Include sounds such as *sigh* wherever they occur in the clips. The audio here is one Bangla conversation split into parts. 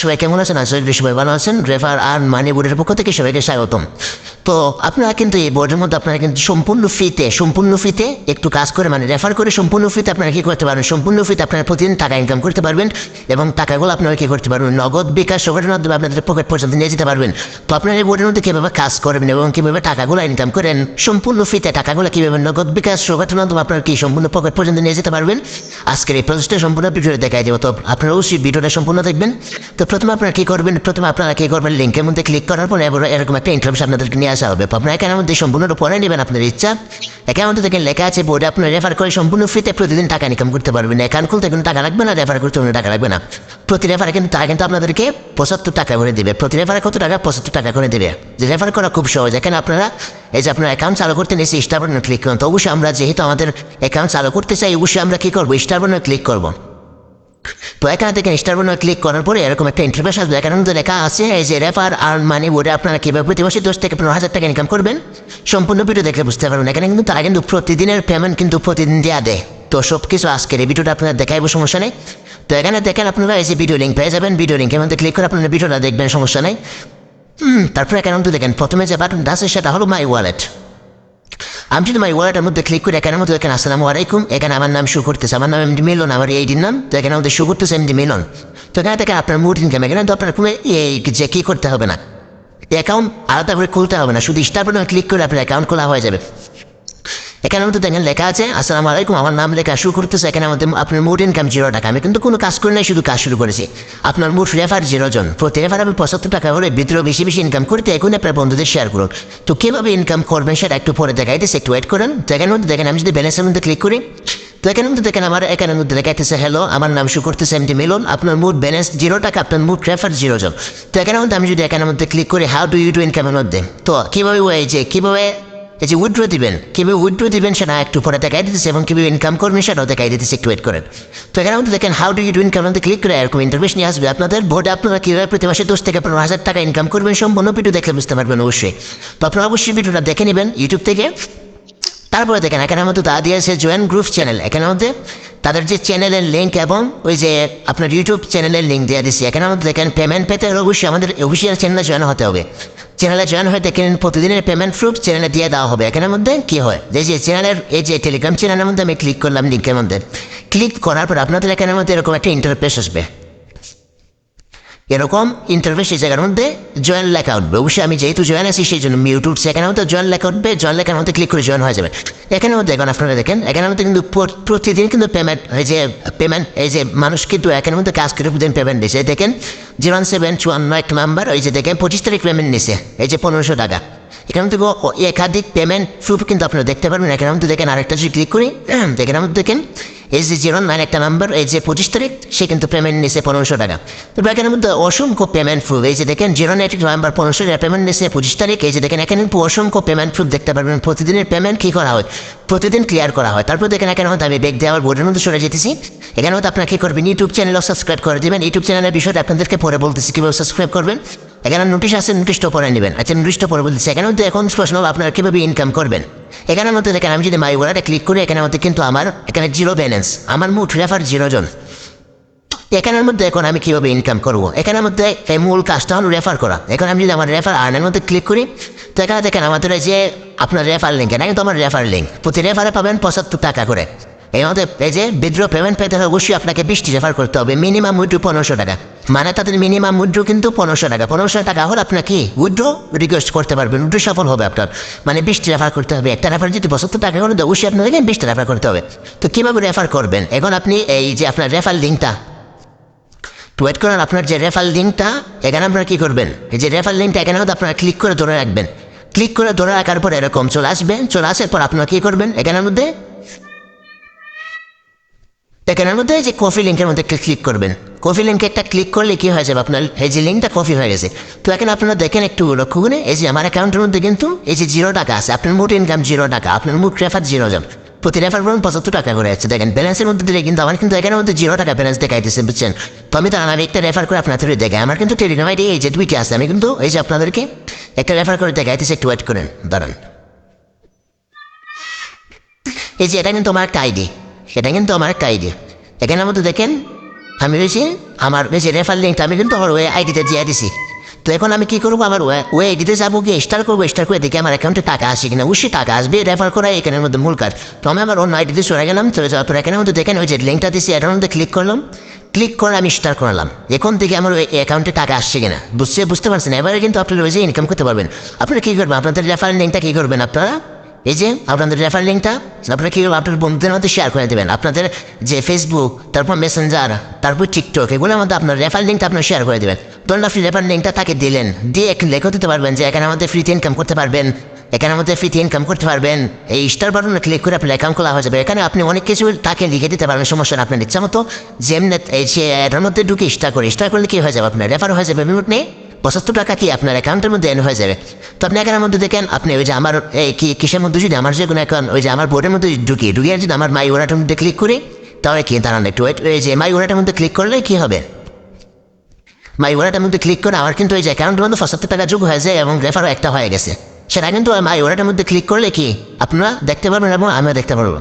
সবাই কেমন আছেন? আশা করি সবাই ভালো আছেন। রেফার আর মানি বোর্ডের পক্ষ থেকে সবাইকে স্বাগতম। তো আপনারা কিন্তু এই বোর্ডের মধ্যে আপনারা কিন্তু সম্পূর্ণ ফ্রিতে সম্পূর্ণ ফ্রিতে একটু কাজ করে মানে রেফার করে সম্পূর্ণ ফ্রিতে আপনারা কী করতে পারবেন? সম্পূর্ণ ফ্রিতে আপনারা প্রতিদিন টাকা ইনকাম করতে পারবেন এবং টাকাগুলো আপনারা কী করতে পারবেন? নগদ, বিকাশ সবের মাধ্যমে আপনাদের পকেট পর্যন্ত নিয়ে যেতে পারবেন। তো আপনারা এই বোর্ডের মধ্যে কীভাবে কাজ করবেন এবং কীভাবে টাকাগুলো ইনকাম করেন? সম্পূর্ণ ফ্রিতে টাকাগুলো কীভাবে নগদ, বিকাশ সবের মাধ্যমে আপনারা কি সম্পূর্ণ পকেট পর্যন্ত নিয়ে যেতে পারবেন? আজকের এই প্রসেসটা সম্পূর্ণ ভিডিওতে দেখাই দেবো। তো আপনারা অবশ্যই ভিডিওটা সম্পূর্ণ দেখবেন। তো প্রথমে আপনারা কী করবেন? প্রথমে আপনারা কী করবেন? লিঙ্কের মধ্যে ক্লিক করার পরে এরকম একটা ইন্টারভিউ আপনাদেরকে নিয়ে আসা হবে। আপনারা এখানের মধ্যে সম্পূর্ণ পরে নেবেন আপনার ইচ্ছা। মধ্যে দেখেন লেখা আছে বোর্ডে আপনার রেফার করে সম্পূর্ণ ফ্রিতে প্রতিদিন টাকা ইনকাম করতে পারবেন। অ্যাকাউন্ট খুলতে কোনো টাকা লাগবে না রেফার করতে কোনো টাকা লাগবে না। প্রতি রেফারে কিন্তু তারা কিন্তু আপনাদেরকে পঁচাত্তর টাকা করে দেবে। প্রতি রেফারে কত টাকা? পঁচাত্তর টাকা করে দেবে। যে রেফার করা খুব সহজ। এখানে আপনারা, এই যে আপনার অ্যাকাউন্ট চালু করতে নিয়েছি স্টার বাটনে ক্লিক করুন। তো অবশ্যই আমরা যেহেতু আমাদের অ্যাকাউন্ট চালু করতে চাই, অবশ্যই আমরা কী করব? স্টার বাটনে ক্লিক করব। তো এখানে থেকে স্টার বাটনে ক্লিক করার পরে এরকম একটা ইন্টারফেস আসবে। এখানে লেখা আছে, এই যে রেফার আর মানি বোর্ডে আপনারা কীভাবে প্রতি মাসে দশ থেকে পনেরো হাজার টাকা ইনকাম করবেন? সম্পূর্ণ ভিডিও দেখলে বুঝতে পারবেন। এখানে কিন্তু তারা কিন্তু প্রতিদিনের পেমেন্ট কিন্তু প্রতিদিন দেওয়া দেয়। তো সব কিছু আজকের এই ভিডিওটা আপনারা দেখাইবো, সমস্যা নেই। তো এখানে দেখেন আপনারা এই যে ভিডিও লিঙ্ক পেয়ে যাবেন। ভিডিও লিঙ্কের মধ্যে ক্লিক করে আপনারা ভিডিওটা দেখবেন, সমস্যা নেই। তারপরে এখানে দেখেন, প্রথমে যে বাটনটা আছে সেটা হলো মাই ওয়ালেট আমি যদি মাই ওয়ালেটের মধ্যে ক্লিক করি এখানের মধ্যে এখানে আসসালামু আলাইকুম এখানে আমার নাম শু করতেছে আমার নাম এমডি মিলন আমার এইটির নাম তো এখানে আমাদের শু করতেছে এমডি মিলন তো এখানে থেকে আপনার মুড ইনকাম এখানে তো আপনার কোনো এই যে কী করতে হবে না অ্যাকাউন্ট আলাদা করে খুলতে হবে না শুধু স্টার বাটনে ক্লিক করে আপনার অ্যাকাউন্ট খোলা হয়ে যাবে এখানে মধ্যে দেখেন লেখা আছে, আসসালাম আলাইকুম, আমার নাম লেখা শুরু করতেছে, এখানে আমাদের আপনার মোট ইনকাম জিরো টাকা। আমি কিন্তু কোনো কাজ করি নাই, শুধু কাজ শুরু করেছি। আপনার মোট রেফার জিরো জন। প্রতি রেফার আমি পঁচাত্তর টাকা হলে ভিতরে বেশি বেশি ইনকাম করতে এখন আপনার বন্ধুদের শেয়ার করুন। তো কীভাবে ইনকাম করবেন সেটা একটু পরে দেখাইতেছে একটু ওয়েট করেন। তো এখানের মধ্যে দেখেন, আমি যদি ব্যালেন্সের মধ্যে ক্লিক করি, তো এখানে মধ্যে দেখেন আমার এখানের মধ্যে দেখাইতেছে হ্যালো আমার নাম শু করতেছে এমটি মিলন আপনার মুড ব্যালেন্স জিরো টাকা, আপনার মুড রেফার জিরো জন। তো এখানের মধ্যে আমি যদি এখানের মধ্যে ক্লিক করি হাউ ডু ইউ ডু ইনকামের মধ্যে? তো কীভাবে ওই যে, কীভাবে যে উইড্রো দিবেন, কীভাবে উইড্রো দিবেন সেটা একটু পরে দেখাই দিতেছে এবং কীভাবে ইনকাম করবেন সেটাও দেখাই দিতেছে একটু ওয়েট করেন তো এখানে মধ্যে দেখেন how do you do income আমাদের ক্লিক করে এরকম ইন্টারভিউ নিয়ে আসবে। আপনাদের ভোটে আপনারা কীভাবে প্রতি মাসে দশ থেকে পনেরো হাজার টাকা ইনকাম করবেন সম্পূর্ণ ভিডিও দেখে বুঝতে পারবেন অবশ্যই। তো আপনারা অবশ্যই ভিডিওটা দেখে নেবেন ইউটিউব থেকে। তারপরে দেখেন, এখানে মধ্যে তা দিয়েছে জয়েন গ্রুপ চ্যানেল এখানে মধ্যে তাদের যে চ্যানেলের লিঙ্ক এবং ওই যে আপনার ইউটিউব চ্যানেলের লিঙ্ক দেওয়া দিচ্ছি এখানে আমাদের দেখেন পেমেন্ট পেতে হলে অবশ্যই আমাদের অফিসিয়াল চ্যানেলে জয়েন হতে হবে। চ্যানেলে জয়েন হয়ে দেখেন প্রতিদিনের পেমেন্ট প্রুফ চ্যানেলে দিয়ে দেওয়া হবে। এখানের মধ্যে কী হয়? যে যে চ্যানেলের এই যে টেলিগ্রাম চ্যানেলের মধ্যে আমি ক্লিক করলাম লিঙ্কের মধ্যে। ক্লিক করার পর আপনাদের এখানের মধ্যে এরকম একটা ইন্টারফেস আসবে। এরকম ইন্টারফেস এই জায়গার মধ্যে জয়েন লেখা উঠবে। অবশ্যই আমি যেহেতু জয়েন আছি, সেই জন্য মিউট উঠছে এখানে জয়েন লেখা উঠবে জয়েন লেখার মধ্যে ক্লিক করে জয়েন হয়ে যাবে। এখানে মধ্যে এখন আপনারা দেখেন, এখানে মধ্যে কিন্তু প্রতিদিন কিন্তু পেমেন্ট এই যে পেমেন্ট এই যে মানুষ কিন্তু এখানের মধ্যে কাজ করে প্রতিদিন পেমেন্ট দিয়েছে দেখেন জিরো সেভেন চুয়ান্ন এক নাম্বার ওই যে দেখেন, পঁচিশ তারিখ পেমেন্ট নিছে, এই যে পনেরোশো টাকা। এখানে থেকে একাধিক পেমেন্ট প্রুফ কিন্তু আপনারা দেখতে পারবেন। এখানের মধ্যে দেখেন আরেকটা যদি ক্লিক করি *clears throat* এখানের মধ্যে দেখেন এই যে জিরো নাইন একটা নাম্বার এই যে পঁচিশ তারিখ, সে কিন্তু পেমেন্ট নিছে পনেরোশো টাকা। তো এখানের মধ্যে অসংখ্য পেমেন্ট প্রুফ এই যে দেখেন জিরো নাইন নাম্বার পনেরোশো টাকা পেমেন্ট নিছে পঁচিশ তারিখ, এই যে দেখেন, এখানে অসংখ্য পেমেন্ট প্রুফ দেখতে পারবেন। প্রতিদিনের পেমেন্ট কী করা হয়? প্রতিদিন ক্লিয়ার করা হয়। তারপর দেখেন, এখানে হয়তো আমি বেগ দেওয়ার বোর্ডের মধ্যে সরে যেতেছি। এখানে হয়তো আপনারা কী করবেন ইউটিউব চ্যানেলও সাবস্ক্রাইব করে দেবেন। ইউটিউব চ্যানেলের বিষয়টা আপনাদেরকে পরে বলতেছি, কীভাবে সাবস্ক্রাইব করবেন। এখানে নোটিশ আছে নোটিশটা পরে নেবেন। আচ্ছা নোটিশটা পরে বলতেছি। এখানে মধ্যে এখন প্রশ্ন আপনারা কীভাবে ইনকাম করবেন? এখানের মধ্যে দেখেন আমি যদি মাই ওয়ালেটে ক্লিক করি এখানের মধ্যে কিন্তু আমার, এখানে জিরো ব্যালেন্স আমার মুঠ রেফার জিরো জন। এখানের মধ্যে এখন আমি কীভাবে ইনকাম করব? এখানের মধ্যে এই মূল কাজটা হলো রেফার করা। এখন আমি যদি আমার রেফার আর্নের মধ্যে ক্লিক করি, তো এখানে দেখেন আমাদের যে আপনার রেফার লিঙ্ক এটা কিন্তু আমার রেফার লিঙ্ক প্রতি রেফারে পাবেন পঁচাত্তর টাকা করে। এই এই যে বিদ্রোহ পেমেন্ট পেতে হলে অবশ্যই আপনাকে বৃষ্টি রেফার করতে হবে। মিনিমাম উইড্রো পনেরোশো টাকা। মানে তাদের মিনিমাম উইড্রো কিন্তু পনেরোশো টাকা। পনেরোশো টাকা হলে আপনার কি? উইড্রো রিকোয়েস্ট করতে পারবেন। উইড্রো সফল হবে আপনার। মানে বৃষ্টি রেফার করতে হবে। একটা রেফার যদি পঁচাত্তর টাকা তো অবশ্যই আপনাকে বৃষ্টি রেফার করতে হবে। তো কীভাবে রেফার করবেন? এখন আপনি এই যে আপনার রেফার লিঙ্কটা ওয়েট করেন, আপনার যে রেফার লিঙ্কটা, এখানে আপনারা কী করবেন? এই যে রেফার লিঙ্কটা, এখানে হয়তো আপনারা ক্লিক করে ধরে রাখবেন। ক্লিক করে ধরে রাখার পর এরকম চলে আসবেন চলে আসার পর আপনারা কী করবেন? এখানের মধ্যে এখানের মধ্যে যে কফি লিঙ্কের মধ্যে ক্লিক করবেন। কফি লিঙ্কে একটা ক্লিক করলে কি হয়ে যাবে? আপনার এই যে লিঙ্কটা কফি হয়ে গেছে। তো এখন আপনারা দেখেন একটু লক্ষ্য করে, এই যে আমার অ্যাকাউন্টের মধ্যে কিন্তু এই যে জিরো টাকা আছে, আপনার মোট ইনকাম জিরো টাকা, আপনার মোট রেফার জিরো জন। প্রতি রেফার পড়ুন পঁচাত্তর টাকা করে আছে দেখেন ব্যালেন্সের মধ্যে দিলে কিন্তু আমার কিন্তু এখানের মধ্যে জিরো টাকা ব্যালেন্স দেখাইতেছে, বুঝছেন? তো আমি তার আমি একটা রেফার করে আপনাদের দেখাই। আমার কিন্তু টেলিগ্রাম আইডি এই যে দুইটি আছে, আমি কিন্তু এই যে আপনাদেরকে একটা রেফার করে দেখাইতেছে, একটু ওয়েট করেন, দাঁড়ান। এই যে এটা কিন্তু আমার একটা আইডি সেটা কিন্তু আমার একটা আইডি এখানের মধ্যে দেখেন, আমি রয়েছি, আমার বেশি রেফার লিঙ্কটা আমি কিন্তু আমার ওই আইডিতে দিয়ে দিছি। তো এখন আমি কি করব? আমার ওয়ে আইডিতে যাব গিয়ে স্টার করব স্টার করে দেখি আমার অ্যাকাউন্টে টাকা আসে কিনা। অবশ্যই টাকা আসবে রেফার করা এখানের মধ্যে মূল কাজ। তো আমি আমার অন্য আইডিতে চলে গেলাম তো তারপর এখানের মধ্যে দেখেন ওই যে লিঙ্কটা দিছি, এটার মধ্যে ক্লিক করলাম। ক্লিক করে আমি স্টার করলাম। এখন থেকে আমার ওই অ্যাকাউন্টে টাকা আসছে কিনা। বুঝতে বুঝতে পারছেন? এবারে কিন্তু আপনারা ওই যে ইনকাম করতে পারবেন। আপনারা কী করবেন? আপনাদের রেফারেল লিঙ্কটা কী করবেন আপনারা? এই যে, আপনাদের রেফার লিঙ্কটা আপনারা কী আপনার বন্ধুদের মধ্যে শেয়ার করে দেবেন? আপনাদের যে ফেসবুক তারপর মেসেঞ্জার তারপর টিকটক এগুলোর মধ্যে আপনার রেফার লিঙ্কটা আপনার শেয়ার করে দেবেন। ধরুন আপনি রেফার লিঙ্কটা তাকে দিলেন, দিয়ে একটু লেখা দিতে পারবেন যে এখানে আমাদের ফ্রিতে ইনকাম করতে পারবেন, এখানে আমাদের ফ্রিতে ইনকাম করতে পারবেন। এই স্টার বাটনে ক্লিক করে আপনার অ্যাকাউন্ট খোলা হয়ে যাবে। এখানে আপনি অনেক কিছু তাকে লিখে দিতে পারবেন, সমস্যা আপনার ইচ্ছা মতো। যেমনি এই যে, এটার মধ্যে ঢুকে স্টার করে স্টার করলে কী হয়ে যাবে আপনার? রেফার হয়ে যাবে মিনিট নেই। পঁচাত্তর টাকা কি আপনার অ্যাকাউন্টের মধ্যে এন হয়ে যাবে? তো আপনি এখানের মধ্যে দেখেন, আপনি ওই যে আমার এই কি, কিসের মধ্যে যদি আমার যে কোনো অ্যাকাউন্ট ওই যে আমার বোর্ডের মধ্যে ঢুকিয়ে ঢুকিয়ে যদি আমার মাই ওরাটার মধ্যে ক্লিক করি, তাহলে কি, দাঁড়ান একটু ওয়েট এই যে মাই ওরাটার মধ্যে ক্লিক করলে কি হবে? মাই ওয়ালেটের মধ্যে ক্লিক করে আমার কিন্তু ওই যে অ্যাকাউন্টের মধ্যে পঁচাত্তর টাকা যোগ হয়ে যায় এবং রেফারও একটা হয়ে গেছে। সেটা কিন্তু মাই ওয়ালেটের মধ্যে ক্লিক করলে কি, আপনারা দেখতে পারবেন এবং আমিও দেখতে পারব।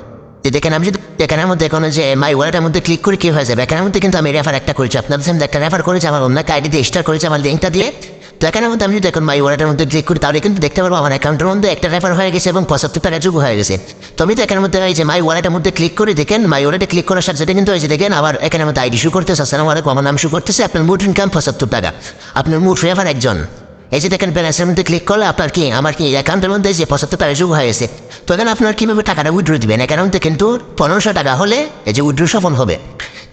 দেখেন আমি যদি এখানের মধ্যে কোনো যে মাই ওয়ালেটের মধ্যে ক্লিক করে কি হয়ে যাবে? এখানের মধ্যে কিন্তু আমি রেফার একটা করেছি। আপনাদের সামনে একটা রেফার করেছি, আমার অন্য আইডি দিয়ে স্টার করেছি, আমার লিঙ্কটা দিয়ে। তো এখানের মধ্যে আমি যদি এখন মাই ওয়ালেটের মধ্যে ক্লিক করি, তাহলে কিন্তু দেখতে পারব আমার অ্যাকাউন্টের মধ্যে একটা রেফার হয়ে গেছে এবং পঁচাত্তর টাকা যোগ হয়ে গেছে। তো আমি তো এখানের মধ্যে এই যে মাই ওয়ালেটের মধ্যে ক্লিক করে, দেখেন মাই ওয়ালেটে ক্লিক করার সাথে সাথে কিন্তু যে দেখেন আবার এখানের মধ্যে আইডি শু করতেছে, আসসালামু আলাইকুম, আমার নাম শু করতেছে, আপনার মুড ইনকাম পঁচাত্তর টাকা। আপনার মুড রেফার একজন। এই যে দেখেন ব্যালেন্সের মধ্যে ক্লিক করলে আপনার কি, আমার কি অ্যাকাউন্টের মধ্যে যে পঁচাত্তর টাকা যোগ হয়ে গেছে, তো এখানে আপনার কীভাবে টাকাটা উইড্রো দিবেন? অ্যাকাউন্টে কিন্তু পনেরোশো টাকা হলে এই যে উইড্রো সফল হবে।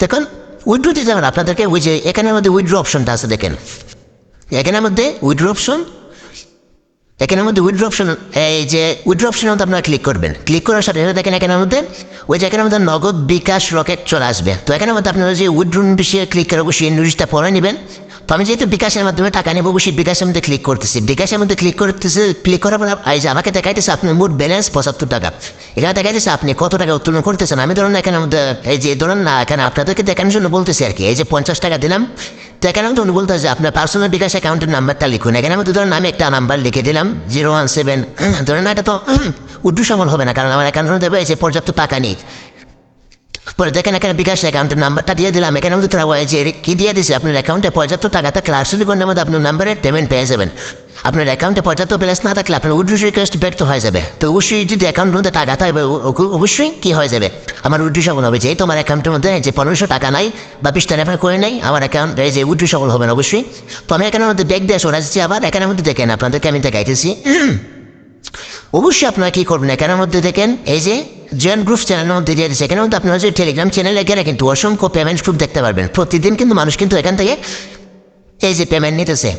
দেখুন উইড্রো দিতে যাবেন আপনাদেরকে, ওই যে এখানের মধ্যে উইড্রো অপশনটা আছে দেখেন। এখানের মধ্যে উইড্রো অপশন এখানের মধ্যে উইড্রো অপশন এই যে উইড্রো অপশনের মধ্যে আপনারা ক্লিক করবেন। ক্লিক করার সাথে সাথে দেখেন এখানের মধ্যে, ওই যে এখানের মধ্যে নগদ বিকাশ রকেট চলে আসবে। তো এখানের মধ্যে আপনারা যে উইড্রো নোটিশে ক্লিক করে অবশ্যই নোটিশটা পড়ে নেবেন। তো আমি যেহেতু বিকাশের মাধ্যমে টাকা নেব, অবশ্যই বিকাশের মধ্যে ক্লিক করতেছি। বিকাশের মধ্যে ক্লিক করতেছে ক্লিক করার পর এই যে আমাকে দেখাইতেছে আপনার মোট ব্যালেন্স পঁচাত্তর টাকা। এখানে দেখাইতেছে আপনি কত টাকা উত্তোলন করতেছেন? আমি ধরুন এখানে এই যে ধরুন না, এখানে আপনাদেরকে দেখানোর জন্য বলতেছি আর কি, এই যে পঞ্চাশ টাকা দিলাম। তো এখানে মধ্যে উনি বলতেছে আপনার পার্সোনাল বিকাশ অ্যাকাউন্টের নাম্বারটা লিখুন। এখানে মধ্যে ধরুন আমি একটা নাম্বার লিখে দিলাম জিরো ওয়ান সেভেন ধরুন এটা তো উর্দু সফল হবে না, কারণ আমার অ্যাকাউন্টের মধ্যে এই যে পর্যাপ্ত টাকা নেই। পরে দেখেন এখানে বিকাশ অ্যাকাউন্টের নাম্বারটা দিয়ে দিলাম এখানে মধ্যে তারা যে কি দিয়ে দিছে আপনার অ্যাকাউন্টে পর্যাপ্ত টাকা থাকলে আসলে কোন মধ্যে আপনার নাম্বারে পেমেন্ট পেয়ে যাবেন আপনার অ্যাকাউন্টে পর্যাপ্ত ব্যালেন্স না থাকলে আপনার উইড্রো রিকোয়েস্ট ব্যর্থ হয়ে যাবে তো অবশ্যই যদি অ্যাকাউন্টের মধ্যে টাকা থাকবে অবশ্যই কি হয়ে যাবে আমার উইড্রো সফল হবে যেহেতু আমার অ্যাকাউন্টের মধ্যে যে পনেরোশো টাকা নাই বা বিশটা রেফার করে নেই আমার অ্যাকাউন্ট যে উইড্রো সফল হবে না অবশ্যই তো আমি এখানের মধ্যে ব্যাগ দিয়ে সরে যাচ্ছি আবার এখানের মধ্যে দেখেন আপনাদেরকে আমি দেখাইতেছি অবশ্যই আপনারা কী করবেন? এখানের মধ্যে দেখেন, এই যে জয়েন্ট গ্রুপ চ্যানেলের মধ্যে দিয়ে দিচ্ছে এখানে আপনারা যে টেলিগ্রাম চ্যানেলে গেলে কিন্তু অসংখ্য পেমেন্ট গ্রুপ দেখতে পারবেন। প্রতিদিন কিন্তু মানুষ কিন্তু এখান থেকে এই যে পেমেন্ট নিতেছে।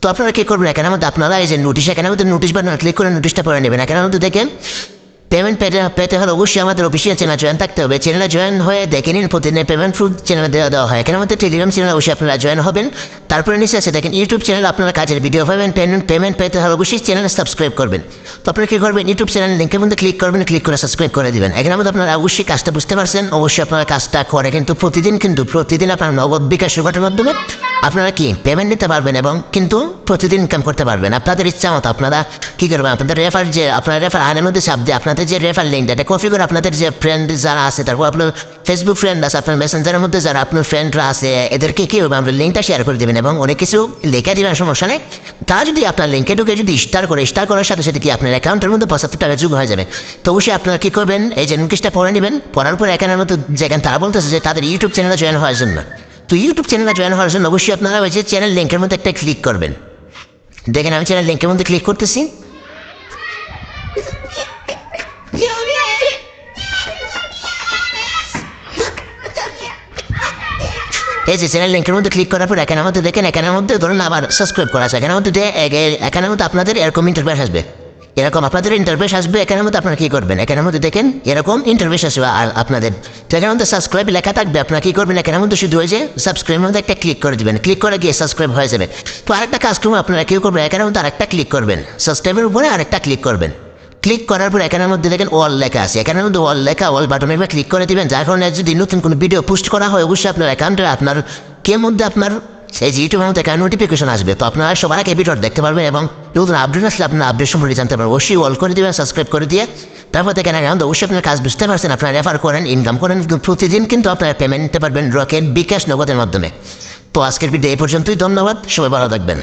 তো আপনারা কী করবেন? এখানের মধ্যে আপনারা এই যে নোটিশ এখানের মধ্যে নোটিশ বা ক্লিক করে নোটিশটা পড়ে নেবেন। এখানের মধ্যে দেখেন পেমেন্ট পেতে পেতে হলে অবশ্যই আমাদের অফিসিয়াল চ্যানেল জয়েন থাকতে হবে। চ্যানেলে জয়েন হয়ে দেখে নিন প্রতিদিনের পেমেন্ট প্রুফ চ্যানেলে দেওয়া দেওয়া হয়। এখানে মধ্যে টেলিগ্রাম চ্যানেল অবশ্যই আপনারা জয়েন হবেন। তারপরে নিচে আছে, দেখেন ইউটিউব চ্যানেল আপনারা কাজের ভিডিও পাবেন। পেমেন্ট পেমেন্ট পেতে হলে অবশ্যই চ্যানেলে সাবস্ক্রাইব করবেন। তো আপনারা কী করবেন? ইউটিউব চ্যানেল লিঙ্কের মধ্যে ক্লিক করবেন ক্লিক করে সাবস্ক্রাইব করে দেবেন। এখানে মধ্যে আপনারা অবশ্যই কাজটা বুঝতে পারছেন। অবশ্যই আপনারা কাজটা করে কিন্তু প্রতিদিন কিন্তু প্রতিদিন আপনার নগদ বিকাশ সুগঠের মাধ্যমে আপনারা কি পেমেন্ট নিতে পারবেন এবং কিন্তু প্রতিদিন ইনকাম করতে পারবেন। আপনাদের ইচ্ছা মতো আপনারা কী করবেন? আপনাদের রেফার যে আপনার রেফার আনের মধ্যে চাপ দিয়ে আপনাদের যে রেফার লিঙ্কটা এটা কপি করে আপনাদের যে ফ্রেন্ড যারা আছে, তারপর আপনার ফেসবুক ফ্রেন্ড আছে, আপনার মেসেঞ্জারের মধ্যে যারা আপনার ফ্রেন্ডরা আছে, এদেরকে কী হবে? আপনার লিঙ্কটা শেয়ার করে দেবেন এবং অনেক কিছু লেখা দেবেন, সমস্যা নেই। তা যদি আপনার লিঙ্কে ঢুকে যদি স্টার করে স্টার করার সাথে সাথে কি আপনার অ্যাকাউন্টের মধ্যে পঁচাত্তর টাকা যুগ হয়ে যাবে? তো অবশ্যই আপনারা কী করবেন? এই যে নোটিশটা পড়ে নেবেন। পড়ার পর এখানের মতো যেখানে তারা বলতেছে যে তাদের ইউটিউব চ্যানেলে জয়েন হওয়ার জন্য। তো ইউটিউব চ্যানেলে জয়েন হওয়ার জন্য অবশ্যই আপনারা ওই যে চ্যানেল লিঙ্কের মধ্যে একটা ক্লিক করবেন। দেখেন আমি চ্যানেল লিঙ্কের মধ্যে ক্লিক করতেছি। এই চ্যানেল লিঙ্কের মধ্যে ক্লিক করার পর এখানের মধ্যে দেখেন এখানের মধ্যে ধরুন আবার সাবস্ক্রাইব করা আছে। এখানের মধ্যে এখানের মধ্যে আপনাদের এরকম ইন্টারভেস আসবে। এরকম আপনাদের ইন্টারভেস আসবে এখানের মধ্যে আপনারা কী করবেন? এখানের মধ্যে দেখেন, এরকম ইন্টারভেস আসবে আপনাদের। তো এখানের মধ্যে সাবস্ক্রাইব লেখা থাকবে, আপনারা কী করবেন? এখানের মধ্যে শুধু যে সাবস্ক্রাইবের মধ্যে একটা ক্লিক করে দিবেন। ক্লিক করে গিয়ে সাবস্ক্রাইব হয়ে যাবে। তো আরেকটা কাজ করবেন আপনারা কী করবেন এখানের মধ্যে আরেকটা ক্লিক করবেন। সাবস্ক্রাইবের উপরে আরেকটা ক্লিক করবেন। ক্লিক করার পর এখানের মধ্যে দেখেন অল লেখা আছে। এখানের মধ্যে অল লেখা অল বাটনে একবার ক্লিক করে দিবেন। যার কারণে যদি নতুন কোনো ভিডিও পোস্ট করা হয়, অবশ্যই আপনার অ্যাকাউন্টে আপনার কে মধ্যে আপনার সেই ইউটিউবের মধ্যে একটা নোটিফিকেশন আসবে। তো আপনারা সবার আগে ভিডিও দেখতে পারবেন এবং নতুন আপডেট আসলে আপনার আপডেট সম্পর্কে জানতে পারবেন। অবশ্যই অল করে দেবেন সাবস্ক্রাইব করে দিয়ে তারপর থেকে এখন অবশ্যই আপনার কাজ বুঝতে পারছেন, আপনারা রেফার করেন ইনকাম করেন প্রতিদিন কিন্তু আপনারা পেমেন্ট নিতে পারবেন রকেট বিকাশ নগদের মাধ্যমে। তো আজকের ভিডিও এই পর্যন্তই, ধন্যবাদ, সবাই ভালো থাকবেন।